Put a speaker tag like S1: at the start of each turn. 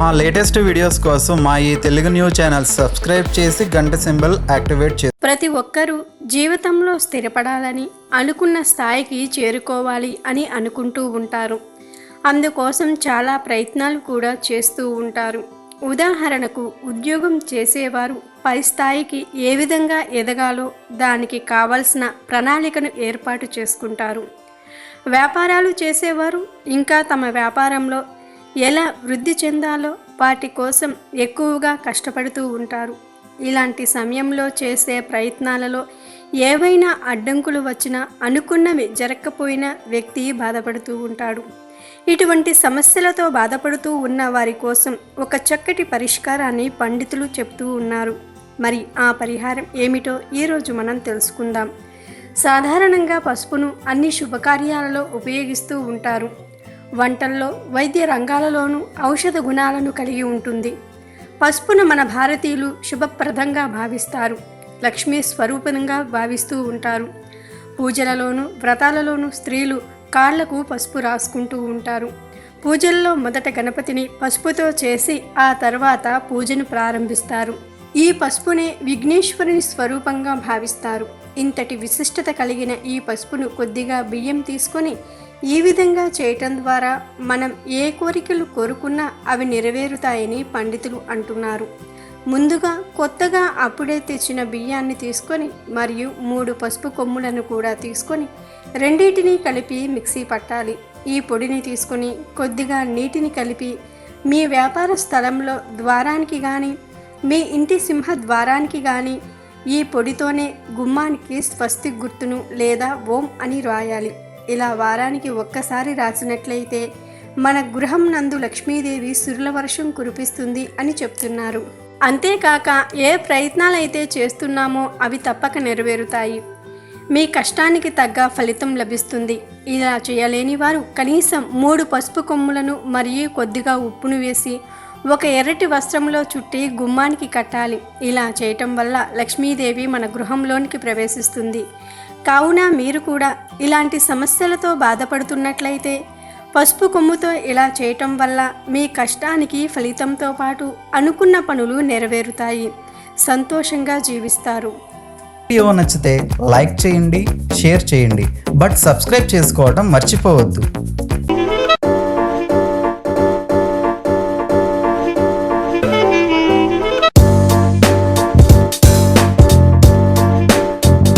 S1: మా latest videos కోసం మా ఈ తెలుగు న్యూస్ ఛానల్ సబ్స్క్రైబ్ చేసి గంట సింబల్ యాక్టివేట్ చేసి
S2: ప్రతి ఒక్కరూ జీవితంలో స్థిరపడాలని అనుకున్న స్థాయికి చేరుకోవాలి అని అనుకుంటూ ఉంటారు. అందుకోసం చాలా ప్రయత్నాలు కూడా చేస్తూ ఉంటారు. ఉదాహరణకు ఉద్యోగం చేసేవారు పై స్థాయికి ఏ విధంగా ఎదగాలో దానికి కావలసిన ప్రణాళికను ఏర్పాటు చేసుకుంటారు. వ్యాపారాలు చేసేవారు ఇంకా తమ వ్యాపారంలో ఎలా వృద్ధి చెందాలో వాటి కోసం ఎక్కువగా కష్టపడుతూ ఉంటారు. ఇలాంటి సమయంలో చేసే ప్రయత్నాలలో ఏవైనా అడ్డంకులు వచ్చినా అనుకున్నవి జరగకపోయినా వ్యక్తి బాధపడుతూ ఉంటాడు. ఇటువంటి సమస్యలతో బాధపడుతూ ఉన్న వారి కోసం ఒక చక్కటి పరిష్కారాన్ని పండితులు చెప్తూ ఉన్నారు. మరి ఆ పరిహారం ఏమిటో ఈరోజు మనం తెలుసుకుందాం. సాధారణంగా పసుపును అన్ని శుభకార్యాలలో ఉపయోగిస్తూ ఉంటారు. వంటల్లో వైద్య రంగాలలోనూ ఔషధ గుణాలను కలిగి ఉంటుంది. పసుపును మన భారతీయులు శుభప్రదంగా భావిస్తారు. లక్ష్మీ స్వరూపంగా భావిస్తూ ఉంటారు. పూజలలోనూ వ్రతాలలోనూ స్త్రీలు కాళ్ళకు పసుపు రాసుకుంటూ ఉంటారు. పూజల్లో మొదట గణపతిని పసుపుతో చేసి ఆ తర్వాత పూజను ప్రారంభిస్తారు. ఈ పసుపునే విఘ్నేశ్వరుని స్వరూపంగా భావిస్తారు. ఇంతటి విశిష్టత కలిగిన ఈ పసుపును కొద్దిగా బియ్యం తీసుకొని ఈ విధంగా చేయటం ద్వారా మనం ఏ కోరికలు కోరుకున్నా అవి నెరవేరుతాయని పండితులు అంటున్నారు. ముందుగా కొత్తగా అప్పుడే తెచ్చిన బియ్యాన్ని తీసుకొని మరియు మూడు పసుపు కొమ్ములను కూడా తీసుకొని రెండింటిని కలిపి మిక్సీ పట్టాలి. ఈ పొడిని తీసుకొని కొద్దిగా నీటిని కలిపి మీ వ్యాపార స్థలంలో ద్వారానికి కానీ మీ ఇంటి సింహ ద్వారానికి కానీ ఈ పొడితోనే గుమ్మానికి స్వస్తి గుర్తును లేదా ఓం అని రాయాలి. ఇలా వారానికి ఒక్కసారి రాసినట్లయితే మన గృహం నందు లక్ష్మీదేవి సురుల వర్షం కురిపిస్తుంది అని చెప్తున్నారు. అంతేకాక ఏ ప్రయత్నాలైతే చేస్తున్నామో అవి తప్పక నెరవేరుతాయి. మీ కష్టానికి తగ్గ ఫలితం లభిస్తుంది. ఇలా చేయలేని వారు కనీసం మూడు పసుపు కొమ్ములను మరియు కొద్దిగా ఉప్పును వేసి ఒక ఎర్రటి వస్త్రంలో చుట్టి గుమ్మానికి కట్టాలి. ఇలా చేయటం వల్ల లక్ష్మీదేవి మన గృహంలోనికి ప్రవేశిస్తుంది. కావున మీరు కూడా ఇలాంటి సమస్యలతో బాధపడుతున్నట్లయితే పసుపు కొమ్ముతో ఇలా చేయటం వల్ల మీ కష్టానికి ఫలితంతో పాటు అనుకున్న పనులు నెరవేరుతాయి. సంతోషంగా జీవిస్తారు.
S1: వీడియో నచ్చితే లైక్ చేయండి షేర్ చేయండి. బట్ సబ్స్క్రైబ్ చేసుకోవడం మర్చిపోవద్దు.